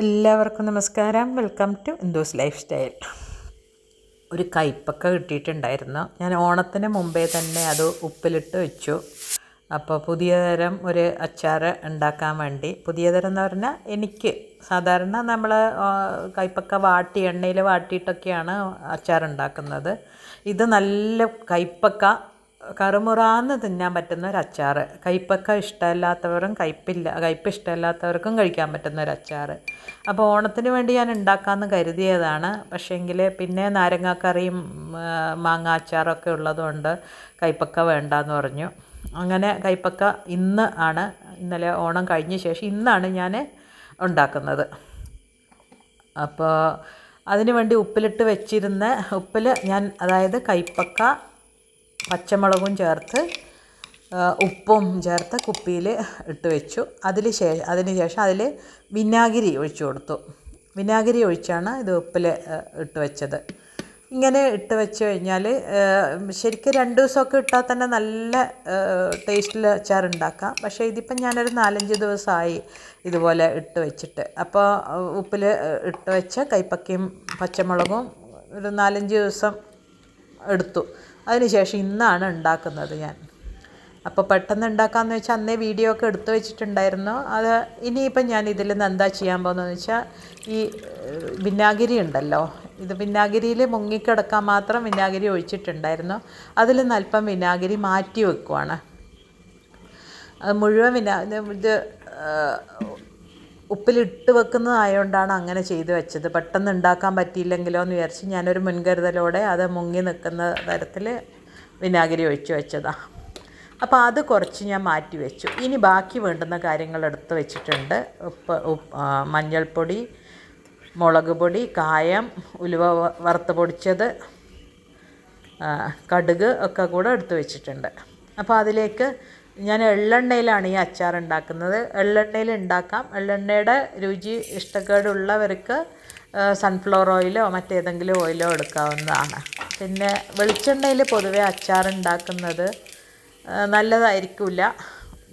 എല്ലാവർക്കും നമസ്കാരം. Welcome to ഇന്ദോസ് ലൈഫ് സ്റ്റൈൽ ഒരു കയ്പ്പൊക്കെ കിട്ടിയിട്ടുണ്ടായിരുന്നു. ഞാൻ ഓണത്തിന് മുമ്പേ തന്നെ അത് ഉപ്പിലിട്ട് വെച്ചു. അപ്പോൾ പുതിയ തരം ഒരു അച്ചാർ ഉണ്ടാക്കാൻ വേണ്ടി. പുതിയ തരം എന്ന് പറഞ്ഞാൽ എനിക്ക് സാധാരണ നമ്മൾ കയ്പ്പൊക്കെ വാട്ടി എണ്ണയിൽ വാട്ടിയിട്ടൊക്കെയാണ് അച്ചാർ ഉണ്ടാക്കുന്നത്. ഇത് നല്ല കയ്പ്പൊക്ക കറുമുറാന്ന് തിന്നാൻ പറ്റുന്ന ഒരു അച്ചാർ കയ്പ്പൊക്കെ ഇഷ്ടമല്ലാത്തവരും കയ്പ്പില്ല കയ്പ്പ് ഇഷ്ടമല്ലാത്തവർക്കും കഴിക്കാൻ പറ്റുന്ന ഒരു അച്ചാർ അപ്പോൾ ഓണത്തിന് വേണ്ടി ഞാൻ ഉണ്ടാക്കാമെന്ന് കരുതിയതാണ്. പക്ഷേങ്കിൽ പിന്നെ നാരങ്ങാക്കറിയും മാങ്ങ അച്ചാറൊക്കെ ഉള്ളതുകൊണ്ട് കയ്പ്പൊക്ക വേണ്ടെന്ന് പറഞ്ഞു. അങ്ങനെ കയ്പ്പൊക്ക ഇന്ന് ആണ് ഇന്നലെ ഓണം കഴിഞ്ഞ ശേഷം ഇന്നാണ് ഞാൻ ഉണ്ടാക്കുന്നത്. അപ്പോൾ അതിനുവേണ്ടി ഉപ്പിലിട്ട് വെച്ചിരുന്ന ഉപ്പിൽ ഞാൻ അതായത് കയ്പ്പക്ക പച്ചമുളകും ചേർത്ത് ഉപ്പും ചേർത്ത് കുപ്പിയിൽ ഇട്ട് വെച്ചു. അതിൽ ശേഷം അതിന് ശേഷം അതിൽ വിനാഗിരി ഒഴിച്ചു കൊടുത്തു. വിനാഗിരി ഒഴിച്ചാണ് ഇത് ഉപ്പിൽ ഇട്ട് വെച്ചത്. ഇങ്ങനെ ഇട്ട് വെച്ച് കഴിഞ്ഞാൽ ശരിക്കും രണ്ട് ദിവസമൊക്കെ ഇട്ടാൽ തന്നെ നല്ല ടേസ്റ്റിൽ അച്ചാർ ഉണ്ടാക്കാം പക്ഷേ ഇതിപ്പം ഞാനൊരു നാലഞ്ച് ദിവസമായി ഇതുപോലെ ഇട്ട് വെച്ചിട്ട്. അപ്പോൾ ഉപ്പിൽ ഇട്ട് വെച്ച കൈപ്പക്കയും പച്ചമുളകും ഒരു നാലഞ്ച് ദിവസം എടുത്തു. അതിനുശേഷം ഇന്നാണ് ഉണ്ടാക്കുന്നത് ഞാൻ. അപ്പോൾ പെട്ടെന്ന് ഉണ്ടാക്കാമെന്ന് വെച്ചാൽ അന്നേ വീഡിയോ ഒക്കെ എടുത്തു വെച്ചിട്ടുണ്ടായിരുന്നു. അത് ഇനിയിപ്പം ഞാൻ ഇതിൽ നിന്ന് എന്താ ചെയ്യാൻ പോകുന്നതെന്ന് വെച്ചാൽ ഈ വിനാഗിരി ഉണ്ടല്ലോ. ഇത് വിനാഗിരിയിൽ മുങ്ങിക്കിടക്കാൻ മാത്രം വിനാഗിരി ഒഴിച്ചിട്ടുണ്ടായിരുന്നു. അതിൽ നിന്ന് അല്പം വിനാഗിരി മാറ്റി വെക്കുവാണ്. അത് മുഴുവൻ വിനാ ഇത് ഉപ്പിലിട്ട് വെക്കുന്നതായതുകൊണ്ടാണ് അങ്ങനെ ചെയ്ത് വെച്ചത്. പെട്ടെന്ന് ഉണ്ടാക്കാൻ പറ്റിയില്ലെങ്കിലോ എന്ന് വിചാരിച്ച് ഞാനൊരു മുൻകരുതലോടെ അത് മുങ്ങി നിൽക്കുന്ന തരത്തിൽ വിനാഗിരി ഒഴിച്ച് വെച്ചതാണ് അപ്പോൾ അത് കുറച്ച് ഞാൻ മാറ്റി വെച്ചു. ഇനി ബാക്കി വേണ്ടുന്ന കാര്യങ്ങൾ എടുത്ത് വെച്ചിട്ടുണ്ട്. ഉപ്പ് മഞ്ഞൾപ്പൊടി മുളക് പൊടി കായം ഉലുവ വറുത്ത് പൊടിച്ചത് കടുക് ഒക്കെ കൂടെ എടുത്ത് വെച്ചിട്ടുണ്ട്. അപ്പോൾ അതിലേക്ക് ഞാൻ എള്ളെണ്ണയിലാണ് ഈ അച്ചാർ ഉണ്ടാക്കുന്നത്. എള്ളെണ്ണയിൽ ഉണ്ടാക്കാം. എള്ളെണ്ണയുടെ രുചി ഇഷ്ടക്കേടുള്ളവർക്ക് സൺഫ്ലവർ ഓയിലോ മറ്റേതെങ്കിലും ഓയിലോ എടുക്കാവുന്നതാണ്. പിന്നെ വെളിച്ചെണ്ണയിൽ പൊതുവെ അച്ചാർ ഉണ്ടാക്കുന്നത് നല്ലതായിരിക്കില്ല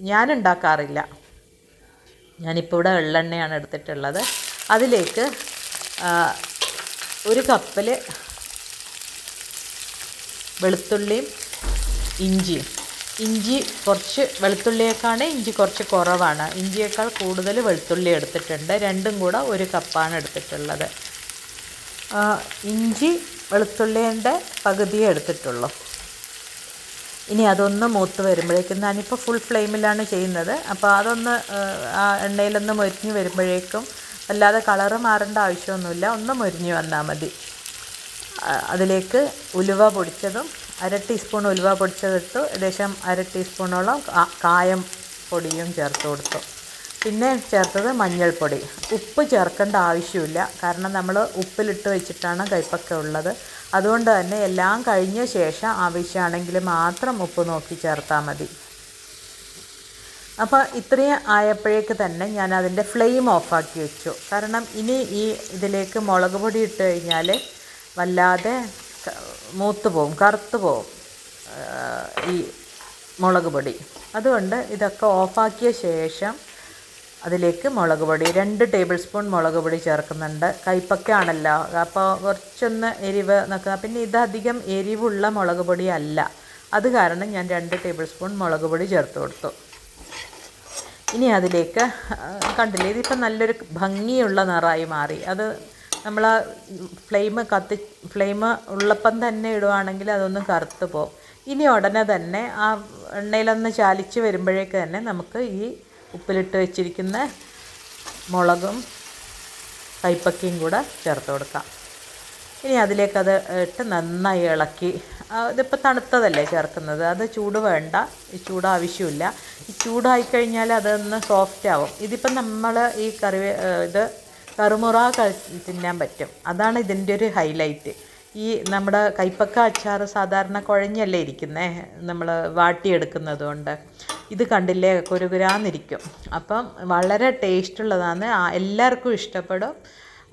ഞാൻ ഉണ്ടാക്കാറില്ല. ഞാനിപ്പോൾ ഇവിടെ എള്ളെണ്ണയാണ് എടുത്തിട്ടുള്ളത്. അതിലേക്ക് ഒരു കപ്പിൽ വെളുത്തുള്ളിയും ഇഞ്ചിയും ഇഞ്ചി കുറച്ച് വെളുത്തുള്ളിയേക്കാണ് ഇഞ്ചി കുറച്ച് കുറവാണ്. ഇഞ്ചിയേക്കാൾ കൂടുതൽ വെളുത്തുള്ളി എടുത്തിട്ടുണ്ട്. രണ്ടും കൂടെ ഒരു കപ്പാണ് എടുത്തിട്ടുള്ളത്. ഇഞ്ചി വെളുത്തുള്ളിയുടെ പകുതിയേ എടുത്തിട്ടുള്ളൂ. ഇനി അതൊന്ന് മൂത്ത് വരുമ്പോഴേക്കും ഞാനിപ്പോൾ ഫുൾ ഫ്ലെയിമിലാണ് ചെയ്യുന്നത്. അപ്പോൾ അതൊന്ന് ആ എണ്ണയിലൊന്ന് മൊരിഞ്ഞ് വരുമ്പോഴേക്കും അല്ലാതെ കളറ് മാറേണ്ട ആവശ്യമൊന്നുമില്ല. ഒന്ന് മൊരിഞ്ഞ് വന്നാൽ മതി. അതിലേക്ക് ഉലുവ പൊടിച്ചതും അര ടീസ്പൂൺ ഉലുവ പൊടിച്ചതെടുത്തു ഏകദേശം അര ടീസ്പൂണോളം കായം പൊടിയും ചേർത്ത് കൊടുത്തു. പിന്നെ ചേർത്തത് മഞ്ഞൾപ്പൊടി. ഉപ്പ് ചേർക്കേണ്ട ആവശ്യമില്ല. കാരണം നമ്മൾ ഉപ്പിലിട്ട് വെച്ചിട്ടാണ് കയ്പ്പൊക്കെ ഉള്ളത്. അതുകൊണ്ട് തന്നെ എല്ലാം കഴിഞ്ഞ ശേഷം ആവശ്യമാണെങ്കിൽ മാത്രം ഉപ്പ് നോക്കി ചേർത്താൽ മതി. അപ്പോൾ ഇത്രയും ആയപ്പോഴേക്ക് തന്നെ ഞാൻ അതിന്റെ ഫ്ലെയിം ഓഫാക്കി വെച്ചു. കാരണം ഇനി ഈ ഇതിലേക്ക് മുളക് പൊടി ഇട്ട് കഴിഞ്ഞാൽ വല്ലാതെ മൂത്ത് പോവും കറുത്ത് പോവും ഈ മുളക് പൊടി. അതുകൊണ്ട് ഇതൊക്കെ ഓഫാക്കിയ ശേഷം അതിലേക്ക് മുളക് പൊടി രണ്ട് ടേബിൾ സ്പൂൺ മുളക് പൊടി ചേർക്കുന്നുണ്ട്. കൈപ്പക്കാണല്ലോ അപ്പോൾ കുറച്ചൊന്ന് എരിവ് നോക്കുക. പിന്നെ ഇതധികം എരിവുള്ള മുളക് പൊടി അല്ല. അത് കാരണം ഞാൻ രണ്ട് ടേബിൾ സ്പൂൺ മുളക് പൊടി ചേർത്ത് കൊടുത്തു. ഇനി അതിലേക്ക് കണ്ടില്ലേ ഇതിപ്പോൾ നല്ലൊരു ഭംഗിയുള്ള നിറമായി മാറി. അത് നമ്മൾ ആ ഫ്ലെയിം കത്തി ഫ്ലെയിം ഉള്ളപ്പം തന്നെ ഇടുവാണെങ്കിൽ അതൊന്ന് കറുത്ത് പോകും ഇനി ഉടനെ തന്നെ ആ എണ്ണയിലൊന്ന് ചാലിച്ച് വരുമ്പോഴേക്ക് തന്നെ നമുക്ക് ഈ ഉപ്പിലിട്ട് വെച്ചിരിക്കുന്ന മുളകും കൈപ്പക്കയും കൂടെ ചേർത്ത് കൊടുക്കാം. ഇനി അതിലേക്കത് ഇട്ട് നന്നായി ഇളക്കി. ഇതിപ്പോൾ തണുത്തതല്ലേ ചേർക്കുന്നത്? അത് ചൂട് വേണ്ട. ചൂട് ആവശ്യമില്ല. ഈ ചൂടായി കഴിഞ്ഞാൽ അതൊന്ന് സോഫ്റ്റ് ആവും. ഇതിപ്പം നമ്മൾ ഈ കറി ഇത് കറുമുറ തിന്നാൻ പറ്റും. അതാണ് ഇതിന്റെ ഒരു ഹൈലൈറ്റ് ഈ നമ്മുടെ കൈപ്പക്ക അച്ചാർ സാധാരണ കുഴഞ്ഞല്ലേ ഇരിക്കുന്നത് നമ്മൾ വാട്ടിയെടുക്കുന്നത് കൊണ്ട് ഇത് കണ്ടില്ലേ? കുരുകുരാന്നിരിക്കും. അപ്പം വളരെ ടേസ്റ്റുള്ളതാണ് എല്ലാവർക്കും ഇഷ്ടപ്പെടും.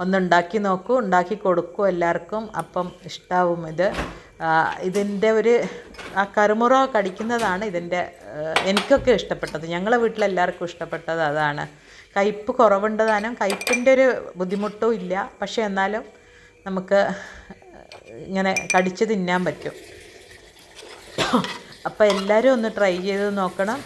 ഒന്നുണ്ടാക്കി നോക്കൂ ഉണ്ടാക്കി കൊടുക്കൂ എല്ലാവർക്കും. അപ്പം ഇഷ്ടാവും ഇത്. ഇതിന്റെ ഒരു ആ കറുമുറ കടിക്കുന്നതാണ് ഇതിന്റെ എനിക്കൊക്കെ ഇഷ്ടപ്പെട്ടത്. ഞങ്ങളെ വീട്ടിലെല്ലാവർക്കും ഇഷ്ടപ്പെട്ടത് അതാണ്. കയ്പ്പ് കുറവുണ്ട് താനും. കയ്പ്പിന്റെ ഒരു ബുദ്ധിമുട്ടും ഇല്ല. പക്ഷേ എന്നാലും നമുക്ക് ഇങ്ങനെ കടിച്ച് തിന്നാൻ പറ്റും. അപ്പോൾ എല്ലാവരും ഒന്ന് ട്രൈ ചെയ്ത് നോക്കണം.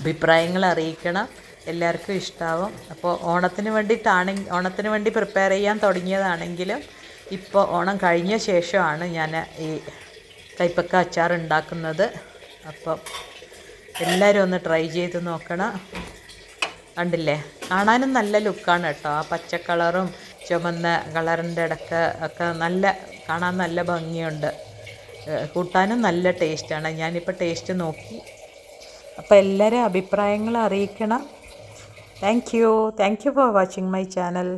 അഭിപ്രായങ്ങൾ അറിയിക്കണം. എല്ലാവർക്കും ഇഷ്ടമാവും അപ്പോൾ ഓണത്തിന് വേണ്ടിയിട്ടാണെങ്കിൽ ഓണത്തിന് വേണ്ടി പ്രിപ്പയർ ചെയ്യാൻ തുടങ്ങിയതാണെങ്കിലും ഇപ്പോൾ ഓണം കഴിഞ്ഞ ശേഷമാണ് ഞാൻ ഈ കൈപ്പക്ക അച്ചാർ ഉണ്ടാക്കുന്നത്. അപ്പം എല്ലാവരും ഒന്ന് ട്രൈ ചെയ്ത് നോക്കണം. കണ്ടില്ലേ? കാണാനും നല്ല ലുക്കാണ് കേട്ടോ. ആ പച്ച കളറും ചുമന്ന കളറിന്റെ ഇടയ്ക്ക് ഒക്കെ നല്ല കാണാൻ നല്ല ഭംഗിയുണ്ട്. കൂട്ടാനും നല്ല ടേസ്റ്റാണ് ഞാനിപ്പോൾ ടേസ്റ്റ് നോക്കി. അപ്പോൾ എല്ലാവരും അഭിപ്രായങ്ങൾ അറിയിക്കണം. Thank you thank you for watching my channel